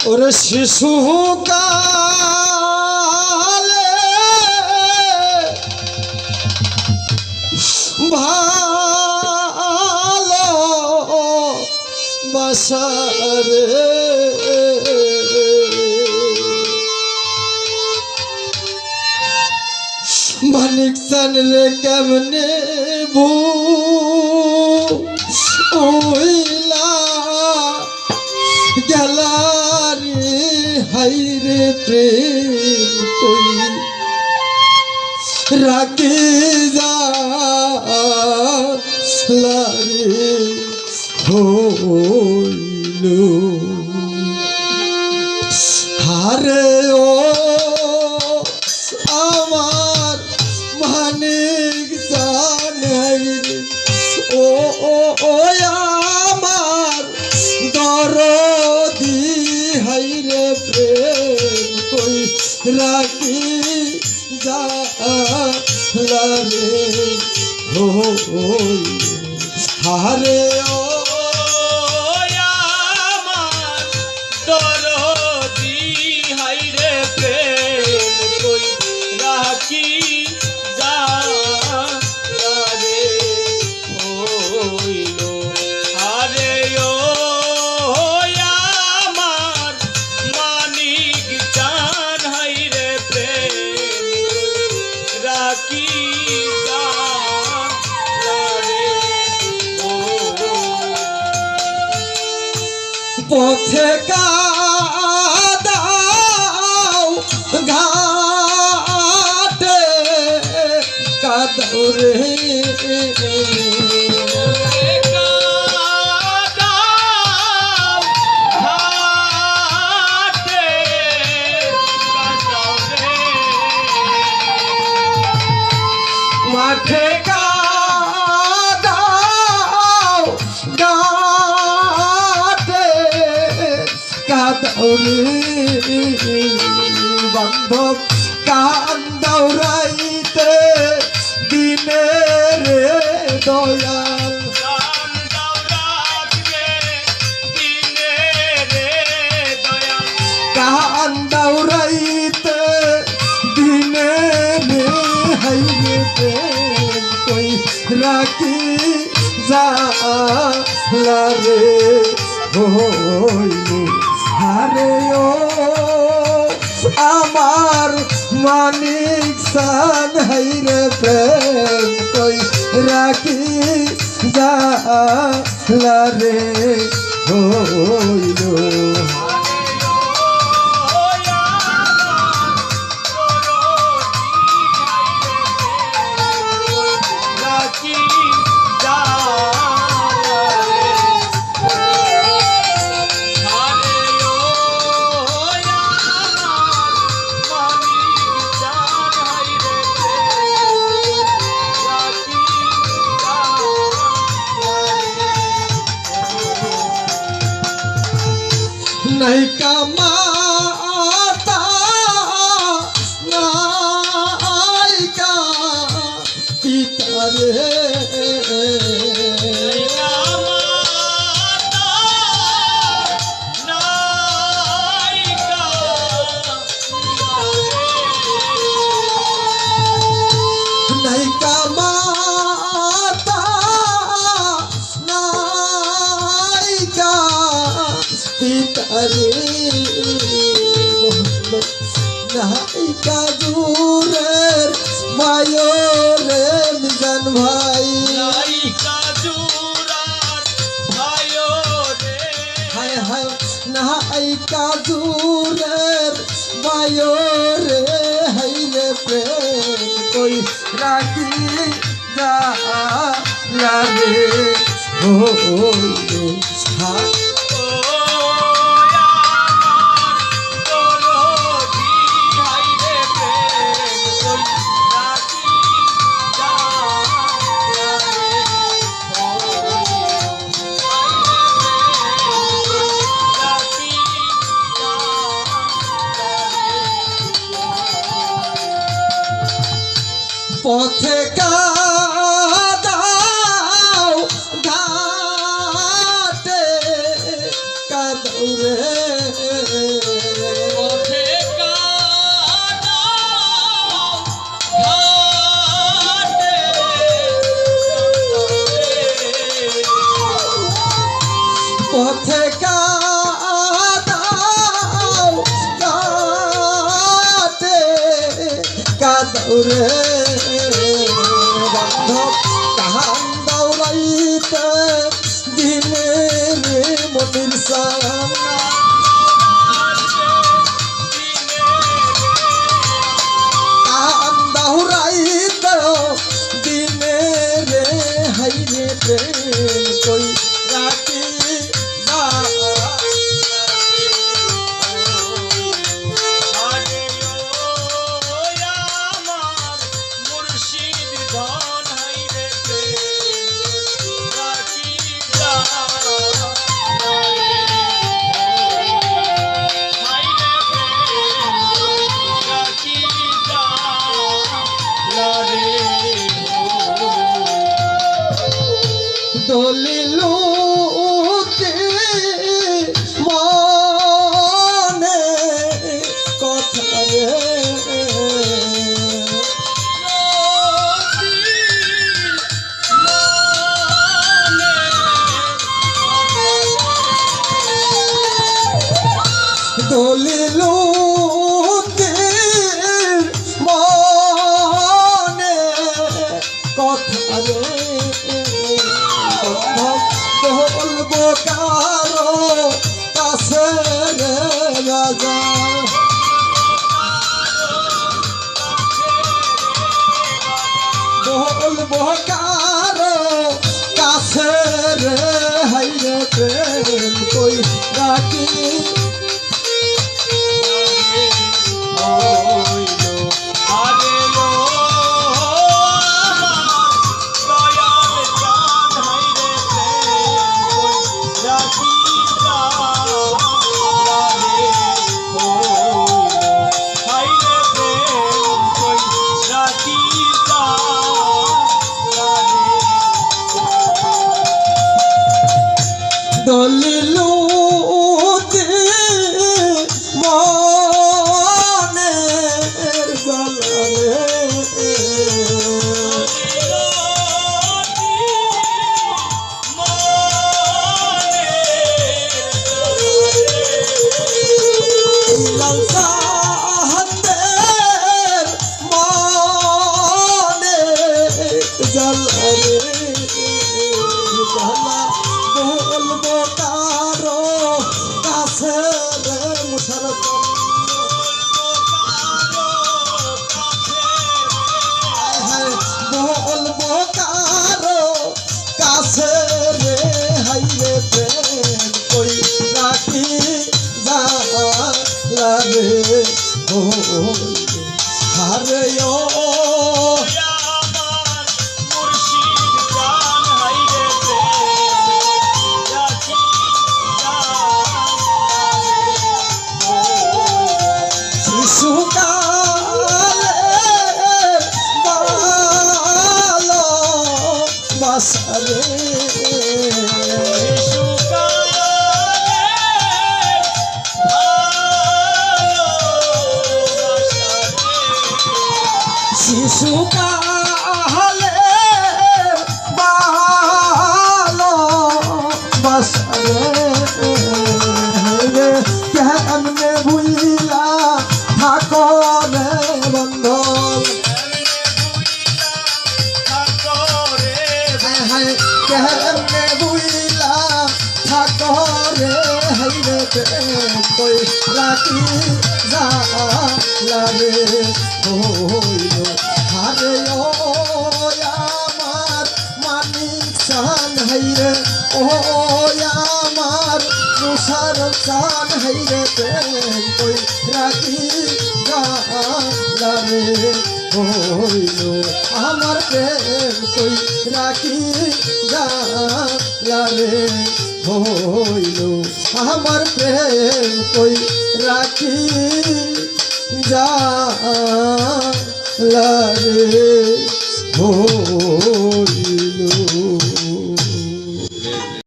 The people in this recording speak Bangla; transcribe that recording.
ওরে শিশু কালে ভালো বাসারে মানিক সানলে কেমনে ভূ ওইলা প্রেম কই রাখি যা লারে হারে ও আমার মানিক জানাই রে ও ও ও রাখি যা রে হো হারে পথে কাদাও ঘাটে কাদও বান্ধব কান্দাও রাইতে দিনে রে দয়াল। কান্দাও রাইতে দিনে রে প্রেম কই রাখি যা রে। হইল হারে ও আমার মানিক সান হাইরে প্রেম কই রাখি যা রে হইল। नहीं कमाता নায়িকা দূরের মায়োরে মিজান ভাই হায় হায় নায়িকা দূরের মায়োরে হাইরে প্রেম কই রাখি যা লাগে ও হায় रे দলিলুতে মনে কথা রে বলব কারও কাছে রে রাজা। বলব কারও কাছে রে হাইরে প্রেম কই রাখি দলিলুতে হারে ও শিশুকালে বালো বাসারে কেমনে ভুইলা থাকো রে হায় কেমনে বুইলা থাকো রে হাইরে কই রাখি যা লাগে? হইল মুসার চান হাইরে প্রেম কই রাখি লাগে হইল। আমার প্রেম কই রাখি লাগে হইল। আমার প্রেম কই রাখি লাগে হইল।